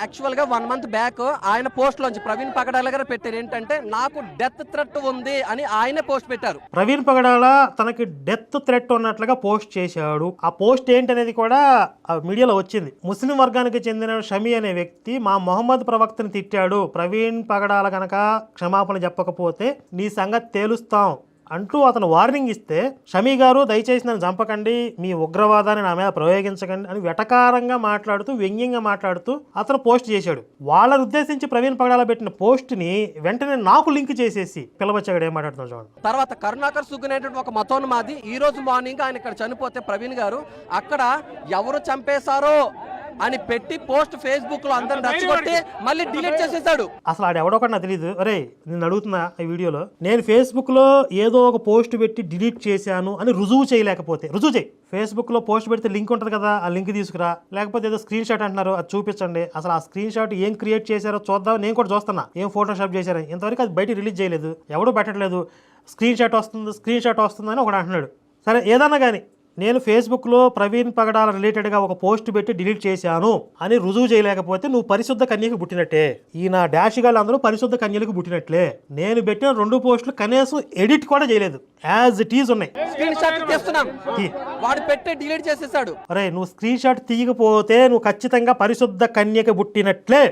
యాక్చువల్గా one month back ఆయన పోస్ట్లోంచి ప్రవీణ్ పగడాల గారు పెట్టారు ఏంటంటే నాకు డెత్ థ్రెట్ ఉంది అని ఆయనే పోస్ట్ పెట్టారు. ప్రవీణ్ పగడాల తనకి డెత్ థ్రెట్ ఉన్నట్లుగా పోస్ట్ చేశాడు. ఆ పోస్ట్ ఏంటనేది కూడా మీడియాలో వచ్చింది. ముస్లిం వర్గానికి చెందిన షమి అనే వ్యక్తి మా మొహమ్మద్ ప్రవక్తని తిట్టాడు. ప్రవీణ్ పగడాల కనుక క్షమాపణ చెప్పకపోతే నీ సంగతి తేలుస్తాం. అంటూ అతను వార్నింగ్ ఇస్తే షమీ గారు దయచేసి నన్ను చంపకండి మీ ఉగ్రవాదాన్ని నా మీద ప్రయోగించకండి అని వెటకారంగా మాట్లాడుతూ వ్యంగ్యంగా మాట్లాడుతూ అతను పోస్ట్ చేశాడు. వాళ్ళని ఉద్దేశించి ప్రవీణ్ పగడాల పెట్టిన పోస్ట్ని వెంటనే నాకు లింక్ చేసేసి పిల్లబచ్చాడు ఏం మాట్లాడుతున్నాడు చూడండి తర్వాత కరుణాకర్ సుగ్ అనేటువంటి ఒక మతోన్మాది ఈ రోజు మార్నింగ్ ఆయన ఇక్కడ చనిపోతే ప్రవీణ్ గారు అక్కడ ఎవరు చంపేశారో అని పెట్టి పోస్ట్ ఫేస్బుక్లో అందరిని రచ్చగొట్టి మళ్ళీ డిలీట్ చేసేసాడు. అసలు ఆడు ఎవడో ఒకటి నాకు తెలియదు అరే నేను అడుగుతున్నా ఈ వీడియోలో. నేను ఫేస్బుక్లో ఏదో ఒక పోస్ట్ పెట్టి డిలీట్ చేశాను అని రుజువు చేయలేకపోతే రుజువు చేయి. ఫేస్బుక్లో పోస్ట్ పెడితే లింక్ ఉంటుంది కదా ఆ లింక్ తీసుకురా. లేకపోతే ఏదో స్క్రీన్ షాట్ అంటున్నారు అది చూపించండి. అసలు ఆ స్క్రీన్ షాట్ ఏం క్రియేట్ చేశారో చూద్దాం. నేను కూడా చూస్తున్నా. ఏం ఫోటోషాప్ చేశారో ఇంతవరకు అది బయట రిలీజ్ చేయలేదు. ఎవడూ పెట్టట్లేదు. స్క్రీన్ షాట్ వస్తుంది స్క్రీన్ షాట్ వస్తుందని ఒకడు అంటున్నాడు. సరే ఏదన్నా కానీ నేను ఫేస్బుక్లో ప్రవీణ్ పగడాల రిలేటెడ్గా ఒక పోస్ట్ పెట్టి డిలీట్ చేశాను అని రుజువు చేయలేకపోతే నువ్వు పరిశుద్ధ కన్యకు పుట్టినట్టే. ఈ నా డాష్ గాళ్ళు అందరూ పరిశుద్ధ కన్యలకు పుట్టినట్లే. నేను పెట్టిన రెండు పోస్టులు కనీసం ఎడిట్ కూడా చేయలేదు. యాజ్ ఇట్ ఈజ్ ఉన్నాయి. స్క్రీన్ షాట్ తీస్తున్నాం. వాడు పెట్టి డిలీట్ చేసేసాడు. అరే నువ్వు స్క్రీన్ షాట్ తీయకపోతే నువ్వు ఖచ్చితంగా పరిశుద్ధ కన్యకి పుట్టినట్లే.